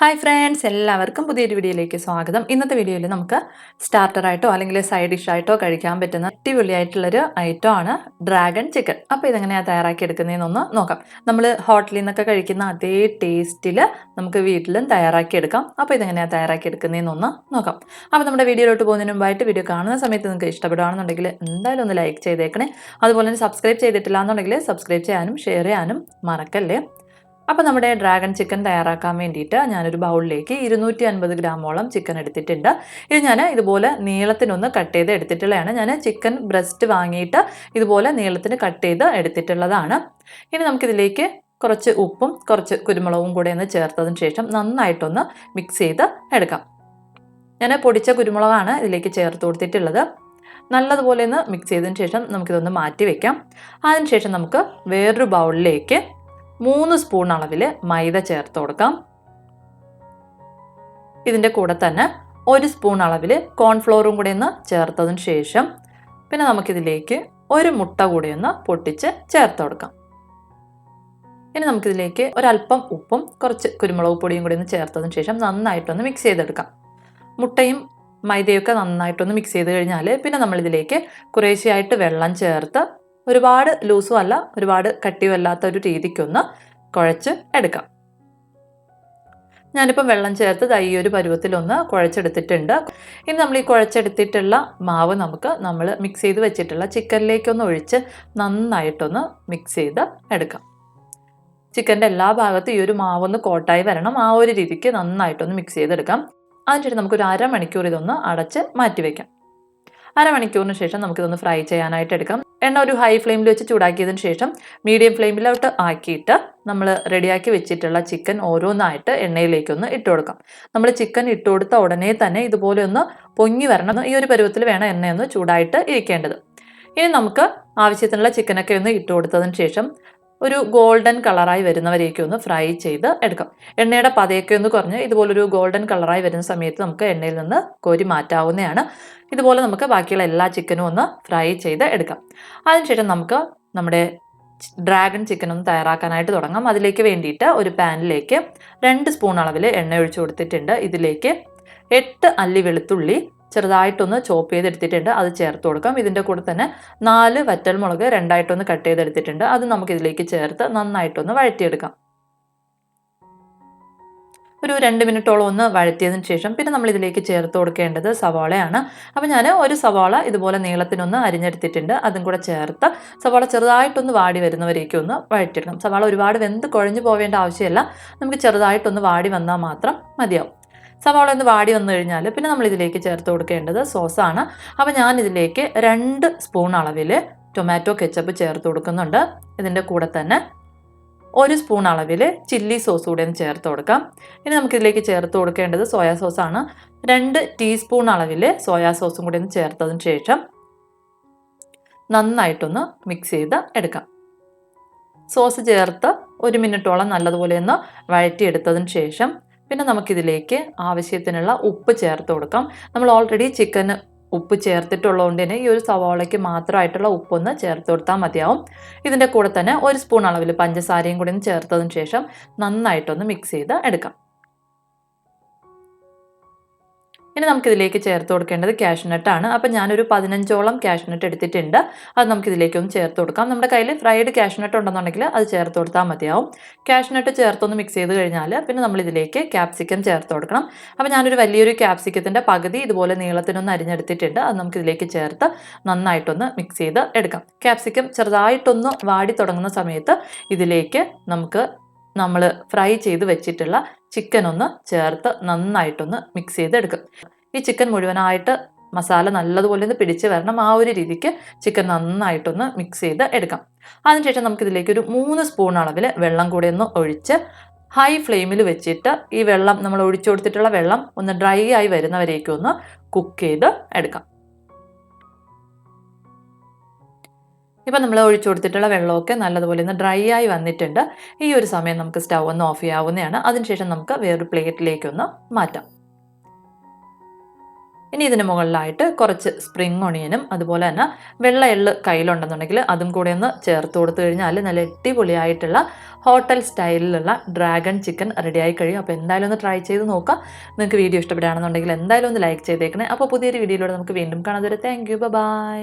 Hi friends എല്ലാവർക്കും പുതിയൊരു വീഡിയോയിലേക്ക് സ്വാഗതം. ഇന്നത്തെ വീഡിയോയിൽ നമുക്ക് സ്റ്റാർട്ടറായിട്ടോ അല്ലെങ്കിൽ സൈഡ് ഡിഷായിട്ടോ കഴിക്കാൻ പറ്റുന്ന അടിപൊളിയായിട്ടുള്ളൊരു ഐറ്റം ആണ് ഡ്രാഗൺ ചിക്കൻ അപ്പോൾ ഇതെങ്ങനെയാണ് തയ്യാറാക്കി എടുക്കുന്നതെന്നൊന്ന് നോക്കാം നമ്മൾ ഹോട്ടലിൽ നിന്നൊക്കെ കഴിക്കുന്ന അതേ ടേസ്റ്റിൽ നമുക്ക് വീട്ടിലും തയ്യാറാക്കി എടുക്കാം അപ്പോൾ ഇതെങ്ങനെയാണ് തയ്യാറാക്കി എടുക്കുന്നതെന്നൊന്ന് നോക്കാം. അപ്പോൾ നമ്മുടെ വീഡിയോയിലോട്ട് പോകുന്നതിന് മുമ്പായിട്ട് വീഡിയോ കാണുന്ന സമയത്ത് നിങ്ങൾക്ക് ഇഷ്ടപ്പെടുകയാണെന്നുണ്ടെങ്കിൽ എന്തായാലും ഒന്ന് ലൈക്ക് ചെയ്തേക്കണേ. അതുപോലെ തന്നെ സബ്സ്ക്രൈബ് ചെയ്തിട്ടില്ല എന്നുണ്ടെങ്കിൽ സബ്സ്ക്രൈബ് ചെയ്യാനും ഷെയർ ചെയ്യാനും മറക്കല്ലേ. അപ്പോൾ നമ്മുടെ ഡ്രാഗൺ ചിക്കൻ തയ്യാറാക്കാൻ വേണ്ടിയിട്ട് ഞാനൊരു ബൗളിലേക്ക് ഇരുന്നൂറ്റി അൻപത് ഗ്രാമോളം ചിക്കൻ എടുത്തിട്ടുണ്ട്. ഇത് ഞാൻ ഇതുപോലെ നീളത്തിനൊന്ന് കട്ട് ചെയ്ത് എടുത്തിട്ടുള്ളതാണ്. ഞാൻ ചിക്കൻ ബ്രസ്റ്റ് വാങ്ങിയിട്ട് ഇതുപോലെ നീളത്തിന് കട്ട് ചെയ്ത് എടുത്തിട്ടുള്ളതാണ്. ഇനി നമുക്കിതിലേക്ക് കുറച്ച് ഉപ്പും കുറച്ച് കുരുമുളകും കൂടെ ഒന്ന് ചേർത്തതിന് ശേഷം നന്നായിട്ടൊന്ന് മിക്സ് ചെയ്ത് എടുക്കാം. ഞാൻ പൊടിച്ച കുരുമുളകാണ് ഇതിലേക്ക് ചേർത്ത് കൊടുത്തിട്ടുള്ളത്. നല്ലതുപോലെ ഒന്ന് മിക്സ് ചെയ്തതിന് ശേഷം നമുക്കിതൊന്ന് മാറ്റി വെക്കാം. അതിനുശേഷം നമുക്ക് വേറൊരു ബൗളിലേക്ക് മൂന്ന് സ്പൂൺ അളവിൽ മൈദ ചേർത്ത് കൊടുക്കാം. ഇതിന്റെ കൂടെ തന്നെ ഒരു സ്പൂൺ അളവിൽ കോൺഫ്ലോറും കൂടി ഒന്ന് ചേർത്തതിന് ശേഷം പിന്നെ നമുക്കിതിലേക്ക് ഒരു മുട്ട കൂടി ഒന്ന് പൊട്ടിച്ച് ചേർത്ത് കൊടുക്കാം. ഇനി നമുക്കിതിലേക്ക് ഒരല്പം ഉപ്പും കുറച്ച് കുരുമുളക് പൊടിയും കൂടി ഒന്ന് ചേർത്തതിന് ശേഷം നന്നായിട്ടൊന്ന് മിക്സ് ചെയ്തെടുക്കാം. മുട്ടയും മൈദയൊക്കെ നന്നായിട്ടൊന്ന് മിക്സ് ചെയ്ത് കഴിഞ്ഞാൽ പിന്നെ നമ്മളിതിലേക്ക് കുറേശ്ശെയായിട്ട് വെള്ളം ചേർത്ത് ഒരുപാട് ലൂസും അല്ല ഒരുപാട് കട്ടിയും അല്ലാത്ത ഒരു രീതിക്കൊന്ന് കുഴച്ച് എടുക്കാം. ഞാനിപ്പം വെള്ളം ചേർത്ത് ഈ ഒരു പരുവത്തിലൊന്ന് കുഴച്ചെടുത്തിട്ടുണ്ട്. ഇനി നമ്മൾ ഈ കുഴച്ചെടുത്തിട്ടുള്ള മാവ് നമുക്ക് നമ്മൾ മിക്സ് ചെയ്ത് വെച്ചിട്ടുള്ള ചിക്കനിലേക്കൊന്ന് ഒഴിച്ച് നന്നായിട്ടൊന്ന് മിക്സ് ചെയ്ത് എടുക്കാം. ചിക്കന്റെ എല്ലാ ഭാഗത്തും ഈ ഒരു മാവൊന്ന് കോട്ടായി വരണം. ആ ഒരു രീതിക്ക് നന്നായിട്ടൊന്ന് മിക്സ് ചെയ്തെടുക്കാം. അതിനുശേഷം നമുക്കൊരു അരമണിക്കൂർ ഇതൊന്ന് അടച്ച് മാറ്റി വയ്ക്കാം അരമണിക്കൂറിന് ശേഷം നമുക്കിതൊന്ന് ഫ്രൈ ചെയ്യാനായിട്ട് എടുക്കാം. എണ്ണ ഒരു ഹൈ ഫ്ലെയിമിൽ വെച്ച് ചൂടാക്കിയതിന് ശേഷം മീഡിയം ഫ്ലെയിമിലോട്ട് ആക്കിയിട്ട് നമ്മൾ റെഡിയാക്കി വെച്ചിട്ടുള്ള ചിക്കൻ ഓരോന്നായിട്ട് എണ്ണയിലേക്കൊന്ന് ഇട്ട് കൊടുക്കാം. നമ്മൾ ചിക്കൻ ഇട്ട് കൊടുത്ത ഉടനെ തന്നെ ഇതുപോലെ ഒന്ന് പൊങ്ങി വരണം. ഈ ഒരു പരുവത്തിൽ വേണം എണ്ണയൊന്ന് ചൂടായിട്ട് ഇരിക്കേണ്ടത്. ഇനി നമുക്ക് ആവശ്യത്തിനുള്ള ചിക്കനൊക്കെ ഒന്ന് ഇട്ട് കൊടുത്തതിന് ശേഷം ഒരു ഗോൾഡൻ കളറായി വരുന്നവരെയൊക്കെ ഒന്ന് ഫ്രൈ ചെയ്ത് എടുക്കാം. എണ്ണയുടെ പതയൊക്കെ ഒന്ന് കുറഞ്ഞ് ഇതുപോലൊരു ഗോൾഡൻ കളറായി വരുന്ന സമയത്ത് നമുക്ക് എണ്ണയിൽ നിന്ന് കോരി മാറ്റാവുന്നതാണ്. ഇതുപോലെ നമുക്ക് ബാക്കിയുള്ള എല്ലാ ചിക്കനും ഒന്ന് ഫ്രൈ ചെയ്ത് എടുക്കാം. അതിനുശേഷം നമുക്ക് നമ്മുടെ ഡ്രാഗൺ ചിക്കൻ ഒന്ന് തയ്യാറാക്കാനായിട്ട് തുടങ്ങാം. അതിലേക്ക് വേണ്ടിയിട്ട് ഒരു പാനിലേക്ക് രണ്ട് സ്പൂൺ അളവിൽ എണ്ണ ഒഴിച്ചു കൊടുത്തിട്ടുണ്ട്. ഇതിലേക്ക് എട്ട് അല്ലി വെളുത്തുള്ളി ചെറുതായിട്ടൊന്ന് ചോപ്പ് ചെയ്തെടുത്തിട്ടുണ്ട്. അത് ചേർത്ത് കൊടുക്കാം. ഇതിന്റെ കൂടെ തന്നെ നാല് വറ്റൽമുളക് രണ്ടായിട്ടൊന്ന് കട്ട് ചെയ്തെടുത്തിട്ടുണ്ട്. അത് നമുക്കിതിലേക്ക് ചേർത്ത് നന്നായിട്ടൊന്ന് വഴറ്റിയെടുക്കാം. ഒരു രണ്ട് മിനിറ്റോളം ഒന്ന് വഴറ്റിയതിന് ശേഷം പിന്നെ നമ്മൾ ഇതിലേക്ക് ചേർത്ത് കൊടുക്കേണ്ടത് സവാളയാണ്. അപ്പോൾ ഞാൻ ഒരു സവാള ഇതുപോലെ നീളത്തിനൊന്ന് അരിഞ്ഞെടുത്തിട്ടുണ്ട്. അതും കൂടെ ചേർത്ത് സവാള ചെറുതായിട്ടൊന്ന് വാടി വരുന്നവരേക്കും ഒന്ന് വഴറ്റിയിടണം സവാള ഒരുപാട് വെന്ത് കുഴഞ്ഞു പോവേണ്ട ആവശ്യമില്ല. നമുക്ക് ചെറുതായിട്ടൊന്ന് വാടി വന്നാൽ മാത്രം മതിയാവും. സവാള ഒന്ന് വാടി വന്നു കഴിഞ്ഞാൽ പിന്നെ നമ്മൾ ഇതിലേക്ക് ചേർത്ത് കൊടുക്കേണ്ടത് സോസാണ്. അപ്പോൾ ഞാൻ ഇതിലേക്ക് രണ്ട് സ്പൂൺ അളവിൽ ടൊമാറ്റോ കെച്ചപ്പ് ചേർത്ത് കൊടുക്കുന്നുണ്ട്. ഇതിന്റെ കൂടെ തന്നെ ഒരു സ്പൂൺ അളവിൽ ചില്ലി സോസ് കൂടെ ഒന്ന് ചേർത്ത് കൊടുക്കാം. ഇനി നമുക്കിതിലേക്ക് ചേർത്ത് കൊടുക്കേണ്ടത് സോയാ സോസാണ് രണ്ട് ടീസ്പൂൺ അളവിൽ സോയാ സോസും കൂടി ഒന്ന് ചേർത്തതിന് ശേഷം നന്നായിട്ടൊന്ന് മിക്സ് ചെയ്ത് എടുക്കാം. സോസ് ചേർത്ത് ഒരു മിനിറ്റോളം നല്ലതുപോലെ ഒന്ന് വഴറ്റിയെടുത്തതിന് ശേഷം പിന്നെ നമുക്കിതിലേക്ക് ആവശ്യത്തിനുള്ള ഉപ്പ് ചേർത്ത് കൊടുക്കാം. നമ്മൾ ഓൾറെഡി ചിക്കന് ഉപ്പ് ചേർത്തിട്ടുള്ളതുകൊണ്ട് തന്നെ ഈ ഒരു സവാളയ്ക്ക് മാത്രമായിട്ടുള്ള ഉപ്പൊന്ന് ചേർത്ത് കൊടുത്താൽ മതിയാവും. ഇതിന്റെ കൂടെ തന്നെ ഒരു സ്പൂൺ അളവിൽ പഞ്ചസാരയും കൂടി ചേർത്തതിന് ശേഷം നന്നായിട്ടൊന്ന് മിക്സ് ചെയ്ത് എടുക്കാം. ഇനി നമുക്കിതിലേക്ക് ചേർത്ത് കൊടുക്കേണ്ടത് ക്യാഷ്നട്ടാണ് അപ്പം ഞാനൊരു പതിനഞ്ചോളം ക്യാഷ്നട്ട് എടുത്തിട്ടുണ്ട്. അത് നമുക്കിതിലേക്കൊന്ന് ചേർത്ത് കൊടുക്കാം. നമ്മുടെ കയ്യിൽ ഫ്രൈഡ് ക്യാഷ്നട്ട് ഉണ്ടെന്നുണ്ടെങ്കിൽ അത് ചേർത്ത് കൊടുത്താൽ മതിയാവും. ക്യാഷ്നട്ട് ചേർത്തൊന്ന് മിക്സ് ചെയ്ത് കഴിഞ്ഞാൽ പിന്നെ നമ്മളിതിലേക്ക് ക്യാപ്സിക്കം ചേർത്ത് കൊടുക്കണം. അപ്പോൾ ഞാനൊരു വലിയൊരു ക്യാപ്സിക്കത്തിന്റെ പകുതി ഇതുപോലെ നീളത്തിനൊന്ന് അരിഞ്ഞെടുത്തിട്ടുണ്ട്. അത് നമുക്കിതിലേക്ക് ചേർത്ത് നന്നായിട്ടൊന്ന് മിക്സ് ചെയ്ത് എടുക്കാം. ക്യാപ്സിക്കം ചെറുതായിട്ടൊന്ന് വാടി തുടങ്ങുന്ന സമയത്ത് ഇതിലേക്ക് നമുക്ക് നമ്മൾ ഫ്രൈ ചെയ്ത് വെച്ചിട്ടുള്ള ചിക്കൻ ഒന്ന് ചേർത്ത് നന്നായിട്ടൊന്ന് മിക്സ് ചെയ്തെടുക്കും. ഈ ചിക്കൻ മുഴുവനായിട്ട് മസാല നല്ലതുപോലെ ഒന്ന് പിടിച്ച് വരണം ആ ഒരു രീതിക്ക് ചിക്കൻ നന്നായിട്ടൊന്ന് മിക്സ് ചെയ്ത് എടുക്കാം. അതിനുശേഷം നമുക്കിതിലേക്ക് ഒരു മൂന്ന് സ്പൂൺ അളവിൽ വെള്ളം കൂടി ഒന്ന് ഒഴിച്ച് ഹൈ ഫ്ലെയിമിൽ വെച്ചിട്ട് ഈ വെള്ളം നമ്മൾ ഒഴിച്ചു കൊടുത്തിട്ടുള്ള വെള്ളം ഒന്ന് ഡ്രൈ ആയി വരുന്നവരേക്കും ഒന്ന് കുക്ക് ചെയ്ത് എടുക്കാം. ഇപ്പം നമ്മൾ ഒഴിച്ചു കൊടുത്തിട്ടുള്ള വെള്ളമൊക്കെ നല്ലതുപോലെ ഒന്ന് ഡ്രൈ ആയി വന്നിട്ടുണ്ട്. ഈ ഒരു സമയം നമുക്ക് സ്റ്റൗ ഒന്ന് ഓഫ് ചെയ്യാവുന്നതാണ്. അതിനുശേഷം നമുക്ക് വേറൊരു പ്ലേറ്റിലേക്കൊന്ന് മാറ്റാം. ഇനി ഇതിന് മുകളിലായിട്ട് കുറച്ച് സ്പ്രിംഗ് ഒണിയനും അതുപോലെ തന്നെ വെള്ള എള്ള് കയ്യിലുണ്ടെന്നുണ്ടെങ്കിൽ അതും കൂടെ ഒന്ന് ചേർത്ത് കൊടുത്തു കഴിഞ്ഞാൽ നല്ല അടിപൊളിയായിട്ടുള്ള ഹോട്ടൽ സ്റ്റൈലിലുള്ള ഡ്രാഗൺ ചിക്കൻ റെഡിയായി കഴിയും. അപ്പോൾ എന്തായാലും ഒന്ന് ട്രൈ ചെയ്ത് നോക്കുക നിങ്ങൾക്ക് വീഡിയോ ഇഷ്ടപ്പെടുകയാണെന്നുണ്ടെങ്കിൽ എന്തായാലും ഒന്ന് ലൈക്ക് ചെയ്തേക്കണേ. അപ്പോൾ പുതിയൊരു വീഡിയോയിലൂടെ നമുക്ക് വീണ്ടും കാണാതെ താങ്ക് യു ബൈ